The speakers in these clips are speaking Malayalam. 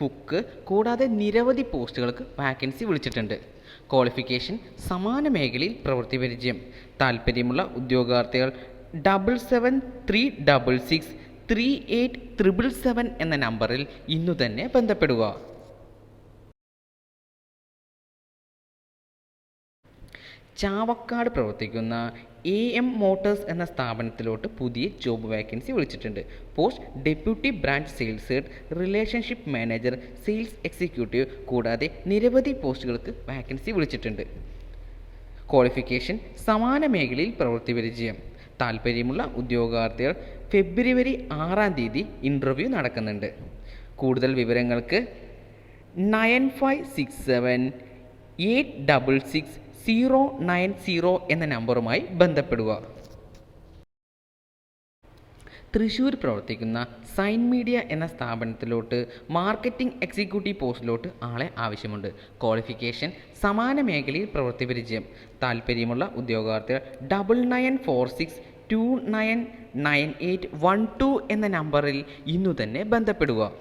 കുക്ക് കൂടാതെ നിരവധി പോസ്റ്റുകൾക്ക് വാക്കൻസി വിളിച്ചിട്ടുണ്ട്. ക്വാളിഫിക്കേഷൻ സമാന മേഖലയിൽ പ്രവൃത്തി പരിചയം. താൽപ്പര്യമുള്ള ഉദ്യോഗാർത്ഥികൾ double seven three double six three eight triple seven എന്ന നമ്പറിൽ ഇന്നു തന്നെ ബന്ധപ്പെടുക. ചാവക്കാട് പ്രവർത്തിക്കുന്ന എ എം മോട്ടോഴ്സ് എന്ന സ്ഥാപനത്തിലോട്ട് പുതിയ ജോബ് വാക്കൻസി വിളിച്ചിട്ടുണ്ട്. Post deputy branch sales head relationship manager sales executive കൂടാതെ നിരവധി പോസ്റ്റുകൾക്ക് വാക്കൻസി വിളിച്ചിട്ടുണ്ട്. ക്വാളിഫിക്കേഷൻ സമാന മേഖലയിൽ പ്രവൃത്തി പരിചയം. താല്പര്യമുള്ള ഉദ്യോഗാർത്ഥികൾ ഫെബ്രുവരി ആറാം തീയതി ഇന്റർവ്യൂ നടക്കുന്നുണ്ട്. കൂടുതൽ വിവരങ്ങൾക്ക് nine five six seven eight double six zero nine zero എന്ന നമ്പറുമായി ബന്ധപ്പെടുക. തൃശ്ശൂർ പ്രവർത്തിക്കുന്ന സൈൻ മീഡിയ എന്ന സ്ഥാപനത്തിലോട്ട് മാർക്കറ്റിംഗ് എക്സിക്യൂട്ടീവ് പോസ്റ്റിലോട്ട് ആളെ ആവശ്യമുണ്ട്. ക്വാളിഫിക്കേഷൻ സമാന മേഖലയിൽ പ്രവൃത്തി പരിചയം. താല്പര്യമുള്ള ഉദ്യോഗാർത്ഥികൾ double nine four six two nine nine eight one two എന്ന നമ്പറിൽ ഇന്നു തന്നെ ബന്ധപ്പെടുക.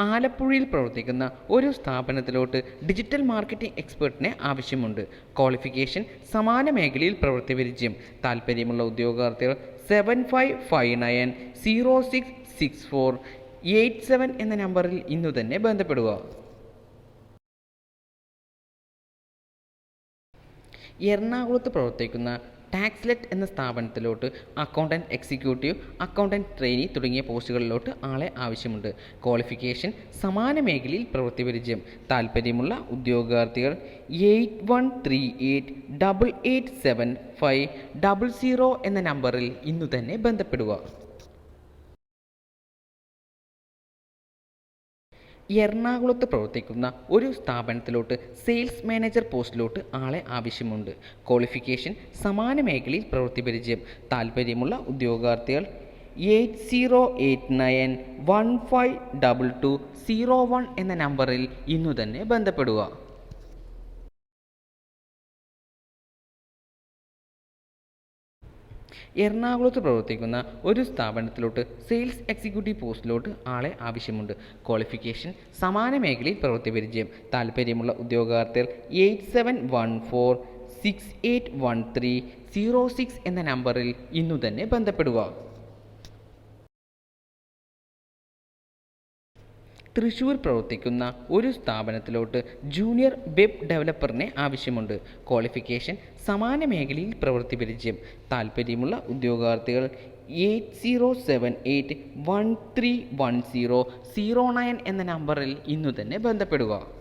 ആലപ്പുഴയിൽ പ്രവർത്തിക്കുന്ന ഒരു സ്ഥാപനത്തിലോട്ട് ഡിജിറ്റൽ മാർക്കറ്റിംഗ് എക്സ്പെർട്ടിനെ ആവശ്യമുണ്ട്. ക്വാളിഫിക്കേഷൻ സമാന മേഖലയിൽ പ്രവൃത്തി പരിചയം. താൽപ്പര്യമുള്ള ഉദ്യോഗാർത്ഥികൾ seven five five nine zero six six four eight seven എന്ന നമ്പറിൽ ഇന്നു തന്നെ ബന്ധപ്പെടുക. എറണാകുളത്ത് പ്രവർത്തിക്കുന്ന ടാക്സ്ലെറ്റ് എന്ന സ്ഥാപനത്തിലോട്ട് അക്കൗണ്ടന്റ് എക്സിക്യൂട്ടീവ് അക്കൗണ്ടന്റ് ട്രെയിനി തുടങ്ങിയ പോസ്റ്റുകളിലോട്ട് ആളെ ആവശ്യമുണ്ട്. ക്വാളിഫിക്കേഷൻ സമാന മേഖലയിൽ പ്രവൃത്തി പരിചയം. താല്പര്യമുള്ള ഉദ്യോഗാർത്ഥികൾ eight one three eight double eight seven five double zero എന്ന നമ്പറിൽ ഇന്നു തന്നെ ബന്ധപ്പെടുക. എറണാകുളത്ത് പ്രവർത്തിക്കുന്ന ഒരു സ്ഥാപനത്തിലോട്ട് സെയിൽസ് മാനേജർ പോസ്റ്റിലോട്ട് ആളെ ആവശ്യമുണ്ട്. ക്വാളിഫിക്കേഷൻ സമാന മേഖലയിൽ പ്രവൃത്തി പരിചയം. താല്പര്യമുള്ള ഉദ്യോഗാർത്ഥികൾ eight zero eight nine one five double two zero one എന്ന നമ്പറിൽ ഇന്നു തന്നെ ബന്ധപ്പെടുക. എറണാകുളത്ത് പ്രവർത്തിക്കുന്ന ഒരു സ്ഥാപനത്തിലോട്ട് സെയിൽസ് എക്സിക്യൂട്ടീവ് പോസ്റ്റിലോട്ട് ആളെ ആവശ്യമുണ്ട്. ക്വാളിഫിക്കേഷൻ സമാന മേഖലയിൽ പ്രവൃത്തി പരിചയം. താല്പര്യമുള്ള ഉദ്യോഗാർത്ഥികൾ eight seven one four six eight one three zero six എന്ന നമ്പറിൽ ഇന്നു തന്നെ ബന്ധപ്പെടുക. തൃശ്ശൂർ പ്രവർത്തിക്കുന്ന ഒരു സ്ഥാപനത്തിലോട്ട് ജൂനിയർ വെബ് ഡെവലപ്പറിനെ ആവശ്യമുണ്ട്. ക്വാളിഫിക്കേഷൻ സമാന മേഖലയിൽ പ്രവൃത്തി പരിചയം. താൽപ്പര്യമുള്ള ഉദ്യോഗാർത്ഥികൾ eight zero seven eight one three one zero zero nine എന്ന നമ്പറിൽ ഇന്നു തന്നെ ബന്ധപ്പെടുക.